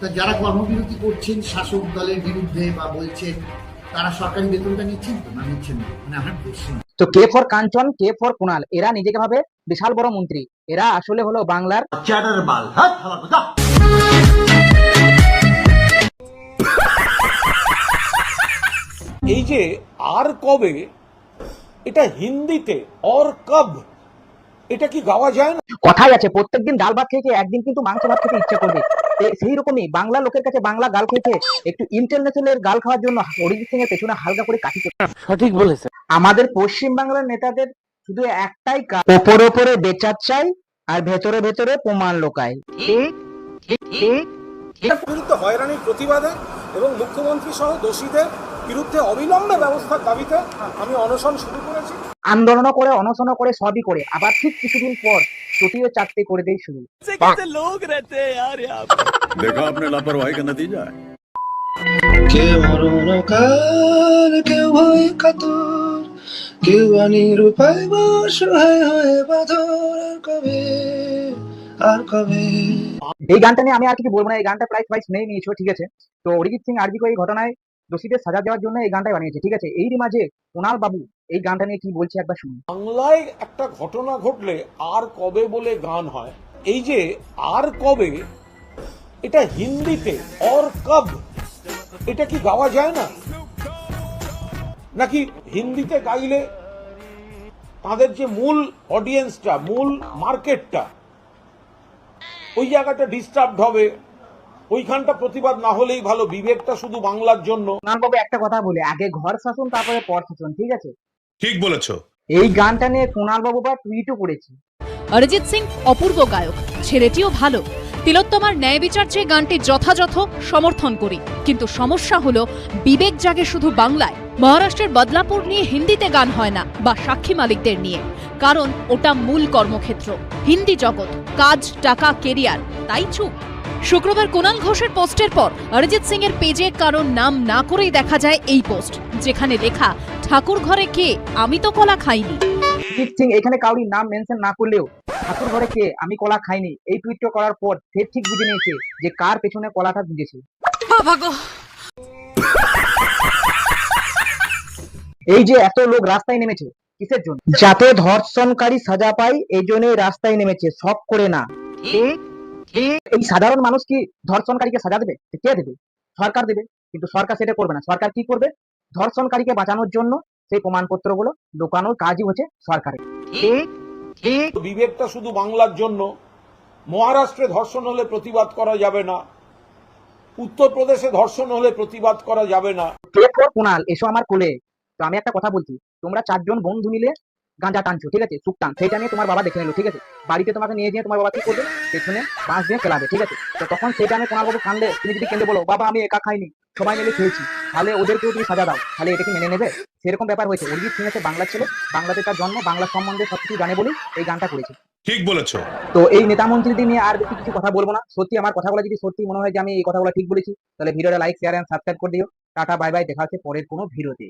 তা যারা কর্মবিরতি করছেন শাসক দলের বিরুদ্ধে বা বলছেন তারা সরকারি বেতনটা নিচ্ছেন তো? না নিচ্ছেন না? মানে আমার প্রশ্ন। তো K for Kanchan K for Kunal এরা নিজেকে ভাবে বিশাল বড় মন্ত্রী। এরা আসলে হলো বাংলার চ্যাটার বাল। এই যে আর কবে এটা হিন্দিতে অর কব এটা কি গাওয়া যায় না? কথাই আছে প্রত্যেকদিন ডাল ভাত খেয়ে একদিন কিন্তু মাংস ভাত খেতে ইচ্ছা করবে। সেই রকমই বাংলা লোকের কাছে বাংলা গাল খেয়ে খেয়ে একটু ইন্টারন্যাশনাল গাল খাওয়ার জন্য অরিজিৎ সিং এর পেছনে হালকা করে কাটি সঠিক বলেছে। আমাদের পশ্চিম বাংলার নেতাদের শুধু একটাই কাজ ওপরে ওপরে বেচার চাই আর ভেতরে ভেতরে প্রমাণ লোকায় ঠিক ঠিক ঠিক এর হয়রানির প্রতিবাদে এবং মুখ্যমন্ত্রী সহ দোষীদের বিরুদ্ধে অবিলম্বে ব্যবস্থার দাবিতে আমি অনশন শুরু করেছি। আন্দোলনও করে অনশনও করে সবই করে। আবার ঠিক কিছুদিন পর চটিও চাটতে করে দেয় শুরু। এই গানটা নিয়ে আমি আর কিছু বলব না এই গানটা প্রায় সবাই শুনেই নিয়েছো ঠিক আছে? তো অরিজিৎ সিং আরজি এই ঘটনায় দোষীদের সাজা দেওয়ার জন্য এই গানটাই বানিয়েছে, ঠিক আছে? এরই মাঝে কুণাল বাবু এই গানটা নিয়ে কি বলছে একবার শুনুন। বাংলায় একটা ঘটনা ঘটলে আর কবে বলে গান হয়? এই যে আর কবে, এটা হিন্দিতে অর কব, এটা কি গাওয়া যায় না? নাকি হিন্দিতে গাইলে তাদের যে মূল অডিয়েন্সটা মূল মার্কেটটা ওই জায়গাটা ডিস্টার্ব হবে? ওইখানটা প্রতিবাদ না হলেই ভালো বিবেকটা শুধু বাংলার জন্য। বাবু একটা কথা বলে। আগে ঘর শাসন তারপরে পর শাসন ঠিক আছে? ঠিক বলেছ। এই গানটা নিয়ে কুণাল বাবু বা টুইটও করেছে। অরিজিৎ সিং অপূর্ব গায়ক ছেলেটিও ভালো। তিলোত্তমার ন্যায় বিচার চেয়ে গানটি যথাযথ সমর্থন করি। কিন্তু সমস্যা হলো বিবেক জাগে শুধু বাংলায়। মহারাষ্ট্রের বদলাপুর নিয়ে হিন্দিতে গান হয় না বা সাক্ষী মালিকদের নিয়ে। কারণ ওটা মূল কর্মক্ষেত্র। হিন্দি জগৎ কাজ টাকা কেরিয়ার তাই চুপ। শুক্রবার কোনাল ঘোষের পোস্টের পর অরিজিৎ সিং এর পেজে কারণ নাম না করেই দেখা যায় এই পোস্ট যেখানে লেখা ঠাকুর ঘরে কে? আমি তো কলা খাইনি। সিং এখানে কাউরি নাম মেনশন না করলেও ঠাকুর ঘরে কে? আমি কলা খাইনি। এই টুইটটা করার পর ফের ঠিক বুঝে নিয়েছে যে কার পেছনে কলাটা বুঝেছে এই যে এত লোক রাস্তায় নেমেছে কিসের জন্য? যাতে ধর্ষণকারী সাজা পায় এই জন্যই রাস্তায় নেমেছে সব করে না। ঠিক ঠিক এই সাধারণ মানুষ কি ধর্ষণকারীকে সাজা দেবে? কে দেবে? সরকার দেবে। কিন্তু সরকার সেটা করবে না। সরকার কি করবে? ধর্ষণকারীকে বাঁচানোর জন্য সেই প্রমাণপত্রগুলো ঢোকানোর কাজই হচ্ছে সরকারের। ঠিক ঠিক। বিবেকটা শুধু বাংলার জন্য। মহারাষ্ট্রে ধর্ষণ হলে প্রতিবাদ করা যাবে না। উত্তরপ্রদেশে ধর্ষণ হলে প্রতিবাদ করা যাবে না। কে ফর কুণাল এসো আমার কোলে। তো আমি একটা কথা বলছি। তোমরা চারজন বন্ধু মিলে গাঁজা টানছো ঠিক আছে? সুখ টান সেটা নিয়ে তোমার বাবা দেখে নিল ঠিক আছে? বাড়িতে তোমাকে নিয়ে গিয়ে তোমার বাবা কি করবে? পেছনে বাঁশ দিয়ে খেলাবে ঠিক আছে? তো তখন সেটা আমি তোমার বাবু কানলে তুমি যদি কেঁদে বলো বাবা আমি একা খাইনি সবাই মিলে খেয়েছি তাহলে ওদেরকেও তুমি সাজা দাও। তাহলে এটা কি মেনে নেবে? সেরকম ব্যাপার হয়েছে। অরিজিৎ সিং হচ্ছে বাংলার ছেলে বাংলাতে তার জন্ম বাংলা সম্বন্ধে সবকিছু জানে বলেই এই গানটা করেছে। ঠিক বলেছ। তো এই নেতা মন্ত্রীদের নিয়ে আর বেশি কিছু কথা বলব না। সত্যি আমার কথাগুলো যদি সত্যি মনে হয় যে আমি এই কথাগুলো ঠিক বলেছি তাহলে ভিডিওটা লাইক শেয়ার এন্ড সাবস্ক্রাইব করে দিও। টাটা বাই বাই দেখা হচ্ছে পরের কোনো ভিডিওতে।